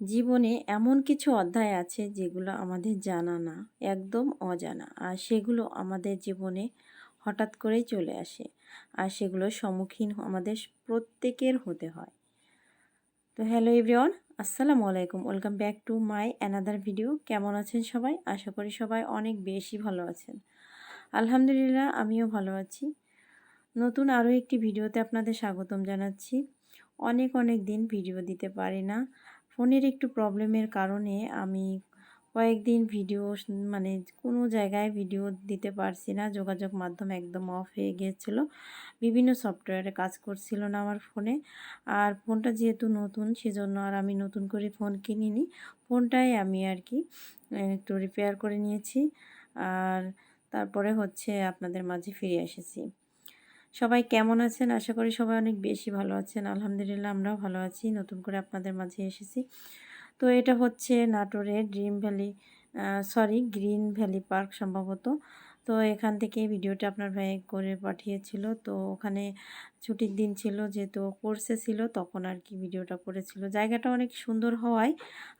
জীবনে এমন কিছু অধ্যায় আছে যেগুলো আমাদের জানা না, একদম অজানা। আর সেগুলো আমাদের জীবনে হঠাৎ করেই চলে আসে। আর সেগুলোর সম্মুখীন আমাদের প্রত্যেকের হতে হয়। তো হ্যালো এভরিওয়ান, আসসালামু আলাইকুম। Welcome back to my another video. কেমন আছেন সবাই? আশা করি সবাই অনেক বেশি ভালো আছেন। আলহামদুলিল্লাহ, আমিও ভালো আছি। নতুন আরও একটি ভিডিওতে আপনাদের স্বাগতম জানাচ্ছি। অনেক অনেক দিন ভিডিও দিতে পারি না। ফোনের একটু প্রবলেমের কারণে আমি কয়েকদিন ভিডিও মানে কোনো জায়গায় ভিডিও দিতে পারছি না। যোগাযোগ মাধ্যম একদম অফ হয়ে গিয়েছিল। বিভিন্ন সফটওয়্যারে কাজ করছিল না আমার ফোনে। আর ফোনটা যেহেতু নতুন, সেজন্য আর আমি নতুন করে ফোন কিনিনি। ফোনটাই আমি আর কি একটু রিপেয়ার করে নিয়েছি। আর তারপরে হচ্ছে আপনাদের মাঝে ফিরে এসেছি। সবাই কেমন আছেন? আশা করি সবাই অনেক বেশি ভালো আছেন। আলহামদুলিল্লাহ আমরাও ভালো আছি। নতুন করে আপনাদের মাঝে এসেছি। তো এটা হচ্ছে নাটোরের dream valley sorry green valley park সম্ভবত। তো এখান থেকে ভিডিওটা আপনার ভাই করে পাঠিয়েছিল। তো ওখানে ছুটির দিন ছিল, যেহেতু কোর্সে ছিল, তখন আর কি ভিডিওটা করেছিল। জায়গাটা অনেক সুন্দর হওয়ায়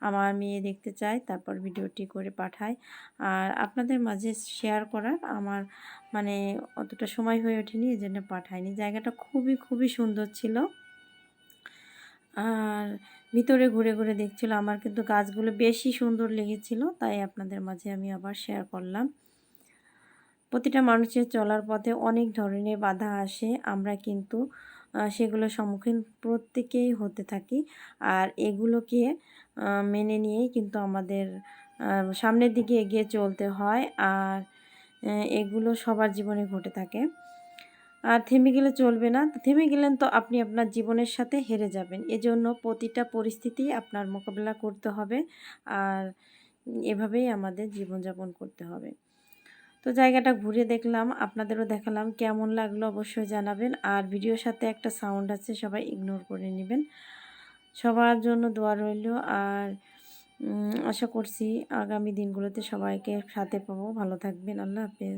আমার মেয়ে দেখতে চায়, তারপর ভিডিওটি করে পাঠায়। আর আপনাদের মাঝে শেয়ার করার আমার মানে অতটা সময় হয়ে ওঠেনি এই জন্য পাঠায়নি। জায়গাটা খুবই খুবই সুন্দর ছিল। আর ভিতরে ঘুরে ঘুরে দেখছিল, আমার কিন্তু গাছগুলো বেশি সুন্দর লেগেছিল, তাই আপনাদের মাঝে আমি আবার শেয়ার করলাম। প্রতিটা মানুষের চলার পথে অনেক ধরনের বাধা আসে। আমরা কিন্তু সেগুলোর সম্মুখীন প্রত্যেকেই হতে থাকি। আর এগুলোকে মেনে নিয়েই কিন্তু আমাদের সামনের দিকে এগিয়ে চলতে হয়। আর এগুলো সবার জীবনে ঘটে থাকে। আর থেমে গেলে চলবে না। থেমে গেলেন তো আপনি আপনার জীবনের সাথে হেরে যাবেন। এজন্য প্রতিটা পরিস্থিতি আপনার মোকাবিলা করতে হবে। আর এভাবেই আমাদের জীবনযাপন করতে হবে। তো জায়গাটা ঘুরে দেখলাম, আপনাদেরও দেখালাম কেমন লাগল অবশ্যই জানাবেন। আর ভিডিওর সাথে একটা সাউন্ড আছে, সবাই ইগনোর করে নেবেন। সবার জন্য দোয়া রইল। আর আশা করছি আগামী দিনগুলোতে সবাইকে সাথে পাবো। ভালো থাকবেন। আল্লাহ হাফেজ।